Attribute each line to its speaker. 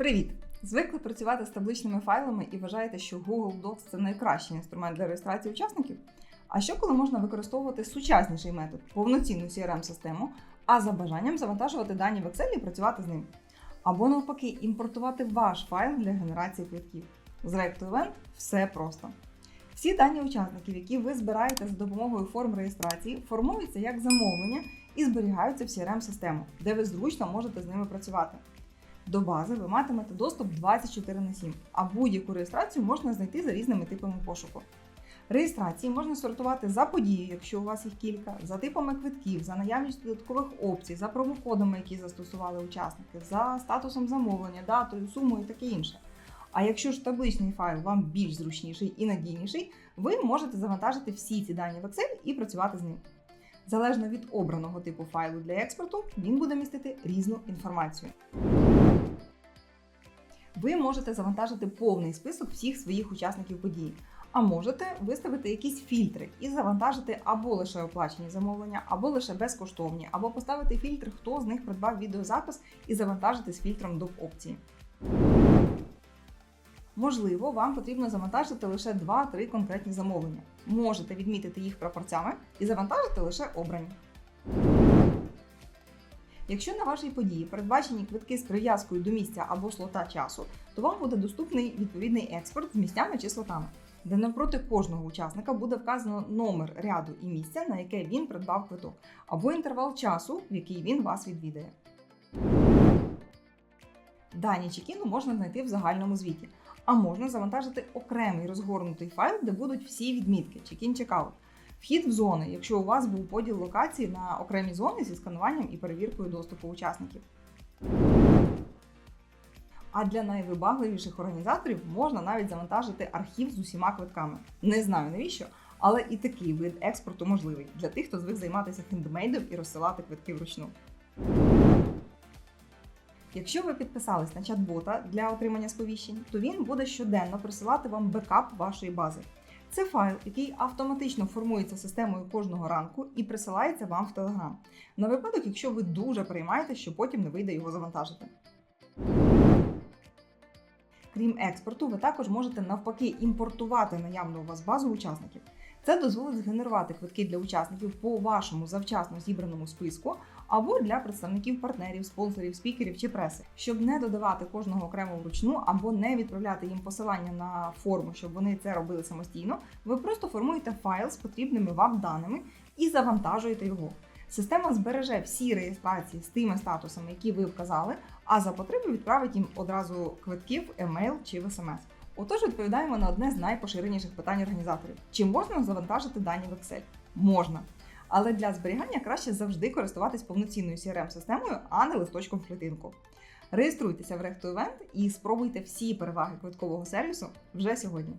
Speaker 1: Привіт! Звикли працювати з табличними файлами і вважаєте, що Google Docs це найкращий інструмент для реєстрації учасників? А що коли можна використовувати сучасніший метод, повноцінну CRM-систему, а за бажанням завантажувати дані в Excel і працювати з ним? Або навпаки, імпортувати ваш файл для генерації квитків. З React-to-Event все просто. Всі дані учасників, які ви збираєте за допомогою форм реєстрації, формуються як замовлення і зберігаються в CRM-систему, де ви зручно можете з ними працювати. До бази ви матимете доступ 24 на 7, а будь-яку реєстрацію можна знайти за різними типами пошуку. Реєстрації можна сортувати за подією, якщо у вас їх кілька, за типами квитків, за наявністю додаткових опцій, за промокодами, які застосували учасники, за статусом замовлення, датою, сумою і таке інше. А якщо ж табличний файл вам більш зручніший і надійніший, ви можете завантажити всі ці дані в Excel і працювати з ним. Залежно від обраного типу файлу для експорту, він буде містити різну інформацію. Ви можете завантажити повний список всіх своїх учасників події, а можете виставити якісь фільтри і завантажити або лише оплачені замовлення, або лише безкоштовні, або поставити фільтр, хто з них придбав відеозапис і завантажити з фільтром доп. опції. Можливо, вам потрібно завантажити лише 2-3 конкретні замовлення. Можете відмітити їх прапорцями і завантажити лише обрані. Якщо на вашій події передбачені квитки з прив'язкою до місця або слота часу, то вам буде доступний відповідний експорт з місцями чи слотами, де навпроти кожного учасника буде вказано номер ряду і місця, на яке він придбав квиток, або інтервал часу, в який він вас відвідає. Дані чекіну можна знайти в загальному звіті, а можна завантажити окремий розгорнутий файл, де будуть всі відмітки чекін чекаут Вхід в зони, якщо у вас був поділ локацій на окремі зони зі скануванням і перевіркою доступу учасників. А для найвибагливіших організаторів можна навіть завантажити архів з усіма квитками. Не знаю навіщо, але і такий вид експорту можливий для тих, хто звик займатися хендмейдом і розсилати квитки вручну. Якщо ви підписались на чат-бота для отримання сповіщень, то він буде щоденно присилати вам бекап вашої бази. Це файл, який автоматично формується системою кожного ранку і присилається вам в Telegram. На випадок, якщо ви дуже переймаєте, що потім не вийде його завантажити. Крім експорту, ви також можете навпаки імпортувати наявну у вас базу учасників. Це дозволить згенерувати квитки для учасників по вашому завчасно зібраному списку або для представників партнерів, спонсорів, спікерів чи преси, щоб не додавати кожного окремо вручну або не відправляти їм посилання на форму, щоб вони це робили самостійно. Ви просто формуєте файл з потрібними вам даними і завантажуєте його. Система збереже всі реєстрації з тими статусами, які ви вказали, а за потреби відправить їм одразу квитків, емейл чи в смс. Отож, відповідаємо на одне з найпоширеніших питань організаторів: чи можна завантажити дані в Excel? Можна. Але для зберігання краще завжди користуватись повноцінною CRM-системою, а не листочком в клітинку. Реєструйтеся в React-to-Event і спробуйте всі переваги квиткового сервісу вже сьогодні.